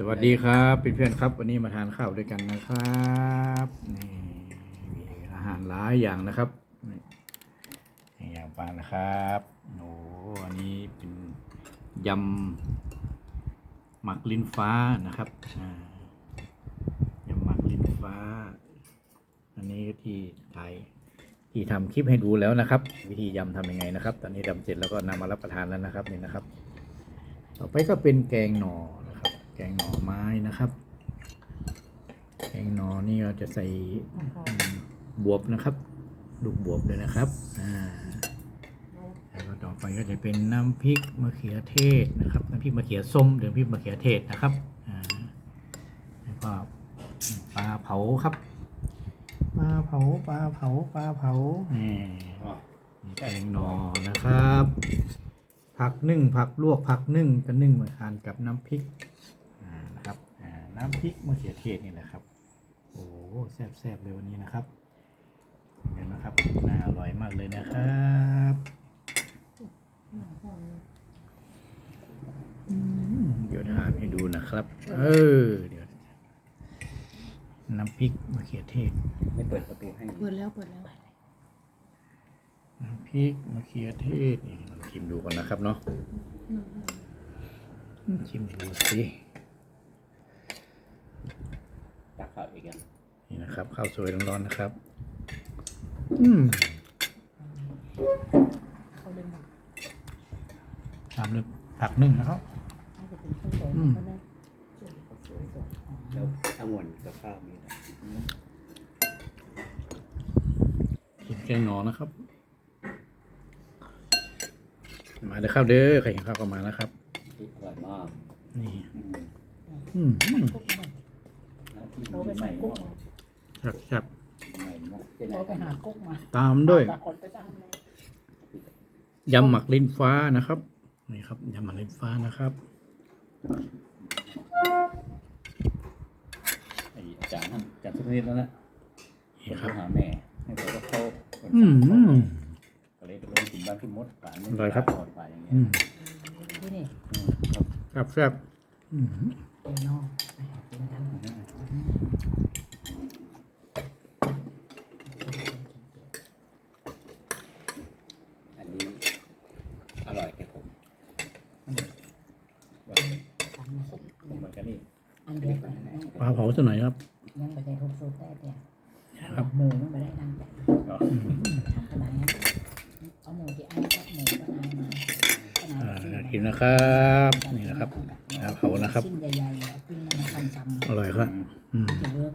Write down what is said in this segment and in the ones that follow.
สวัสดีครับเพื่อนๆครับ วันนี้มาทานข้าวด้วยกันนะครับนี่อาหารหลายอย่างนะครับนี่อย่างปลานะครับโอ้อันนี้เป็นยำหมักลิ้นฟ้านะครับยำหมักลิ้นฟ้า อันนี้ที่ถ่ายที่ทำคลิปให้ดูแล้วนะครับ วิธียำทำยังไงนะครับ ตอนนี้ทำเสร็จแล้วก็นำมารับประทานแล้วนะครับนี่นะครับ ต่อไปก็เป็นแกงหน่อ แกงหน่อไม้นะครับ แกงหน่อนี่เราจะใส่บวบนะครับ ลูกบวบเลยนะครับอ่าแล้วต่อไปก็จะเป็นน้ำพริกมะเขือเทศนะครับ น้ำพริกมะเขือส้มหรือน้ำพริกมะเขือเทศนะครับอ่าแล้วก็ปลาเผาครับปลาเผาปลาเผาปลาเผานี่แกงหน่อนะครับ ผักนึ่งผักลวกผักนึ่งก็นึ่งมาทานกับน้ำพริกอ่านะครับอ่า น้ำพริกมะเขือเทศนี่แหละครับ โอ้แซ่บแซ่บๆเลยวันนี้นะครับ เห็นไหมครับน่าอร่อยมากเลยนะครับอืมเดี๋ยวทานให้ดูนะครับ เออเดี๋ยวน้ำพริกมะเขือเทศ ไม่เปิดประตูให้เปิดแล้วเปิดแล้วน้ำพริกมะเขือเทศนี่ลองชิมดูก่อนนะครับเนาะชิมดูสิ ตักข้าว อีกอะนี่นะครับข้าวสวยร้อนๆนะครับอืมเขาเดินมาตามด้วยผักนึ่งนะครับน่าจะเป็นข้าวสวยอืมเขาได้สวยสวยแล้วองุ่นกับข้าวมีอะไรกินแกงหนอนะครับ มาเด้อข้าวเด้อใครเห็นข้าวก็มานะครับที่อร่อยมากนี่อืม อืมกุ๊กมาแล้วที่ เขาไปใหหาม่กุ๊กเนาะมาแซ่บใหม่เนาะที่ไหนเขาไปหากุ๊กมาๆตามด้วยตาคนไปตั้งเลยยำหมักลิ้นฟ้านะครับนี่ครับยำหมักลิ้นฟ้านะครับไอ้อาจารย์ท่านอาจารย์ทุกนิดแล้วนะนี่ครับหาแม่ให้เขาก็เข้าอืมก็เลยไปลงถึงบ้านพี่มดป่านนี้อร่อยครับป่านป่านอย่างเงี้ยอืมที่นี่อืมครับแซ่บๆอืมเดี๋ยวนอกไปหากินกัน อันนี้อร่อยแค่ผมว่า สามนาที ผมเหมือนกันนี่ อันเดียวกันยัง ปลา เผาสักหน่อยครับยังไปได้ทุกสูตรได้แต่ครับหมูมันไปได้ดังแต่เนาะทำขนาดนี้เอาหมูที่อันก็หมูก็นายมาก็นายอ่าซื้อน่ากินนะครับนี่นะครับปลาเผานะครับชิ้นใหญ่ๆเอาปิ้งมาทำซ้ำอร่อยครับอืมจะเวิร์ก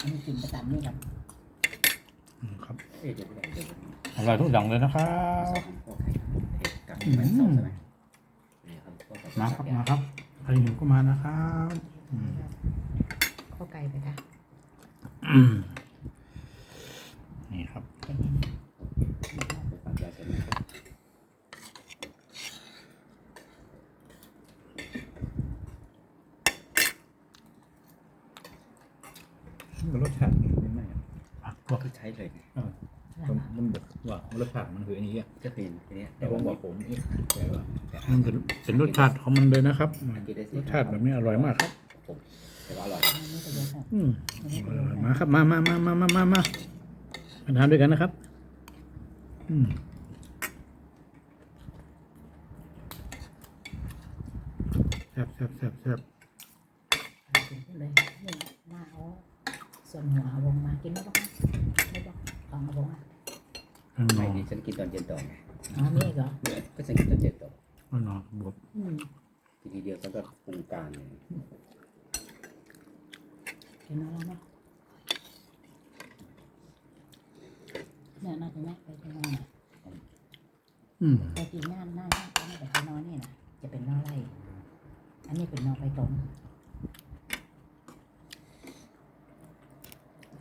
อันนี้กินประจำนี่ครับอืมครับเอ๊ะเดี๋ยวเดี๋ยวเดี๋ยวอร่อยทุกอย่างเลยนะครับโอเคเอ๊ะกลับไปสองใช่ไหมนี่ครับก็กลัมาครับมาครับใครหิวก็มานะครับอืมข้าว ไก่ไปค่ะอืมนี่ครับเป็นยังไงไปปักยาเสร็จนะครับรสชาติเป็นไงผักพวกคือใช้เลยมันแบบว่ารสชาติมันคืออันนี้อะก็เป็นทีเนี้ยแต่ผมบอกผมนี่แต่ว่าแต่มันเป็นเป็นรสชาติของมันเลยนะครับกินได้สิรสชาติแบบนี้อร่อยมากครับผม แต่ว่าอร่อยอันนี้ประโยชน์ค่ะอืมอันนี้ประอโยชร่อยน์มาค่ะครับ มามามามามามามามาทานด้วยกันนะครับ อืมแซ่บแซ่บแซ่บแซ่บกินเลยนี่หน้าเอาส่วนหัวเอาวงมากินไม่ต้องไม่ต้องลองเอาวงอะข้างนไม่อกนี่ฉันกินตอนเย็นต่อไงอ๋อมีอีกเหรอก็ฉันกินตอนเย็นต่อข้างนอกบวบอืมทีทีเดียวฉันก็ปรุงการเลย กินแล้วเนาะ เนี่ยน่าจะแม่ไปที่นอนน่ะอืมไปกินหน้าหน้าหน้าตอนนี้แต่ไปนอนนี่นะจะเป็นนอไร่อันนี้เป็นนอไปตรง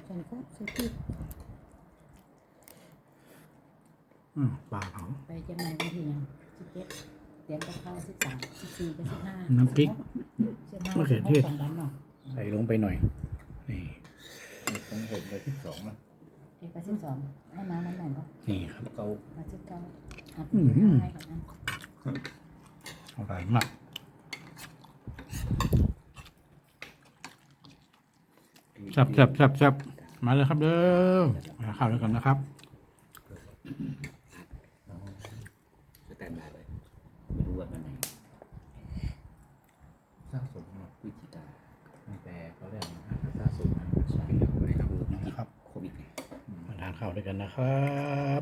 ส่วนก็ซื้อที่อืมปลาเผาไปเชียงใหม่วันที่ยังสิบเจ็ดเตรียมกับข้าวสิบสามสิบสี่กับสิบห้าน้ำพริกเชียงใหม่มะเขือเทศสองวันเนาะใส่ลงไปหน่อยนี่ผมเห็นเลยที่สองนะ เอกสิบสองให้มามันหน่อยก็นี่ครับเขามาสิบเก้าอัดอืมให้กับนั้นอร่อยมากจับจับจับจับมาเลยครับเด้อมาข้าวด้วยกันนะครับจะแต่งแบบเลยไม่รู้ว่ามันไหนสร้างสมวิจิตาแต่เขาเรียกล่าสุดใช่คือวิกฤตครับโควิดไงมาทานข้าวด้วยกันนะครับ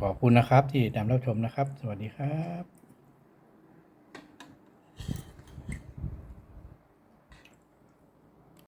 ขอบคุณนะครับที่ตามรับชมนะครับ สวัสดีครับ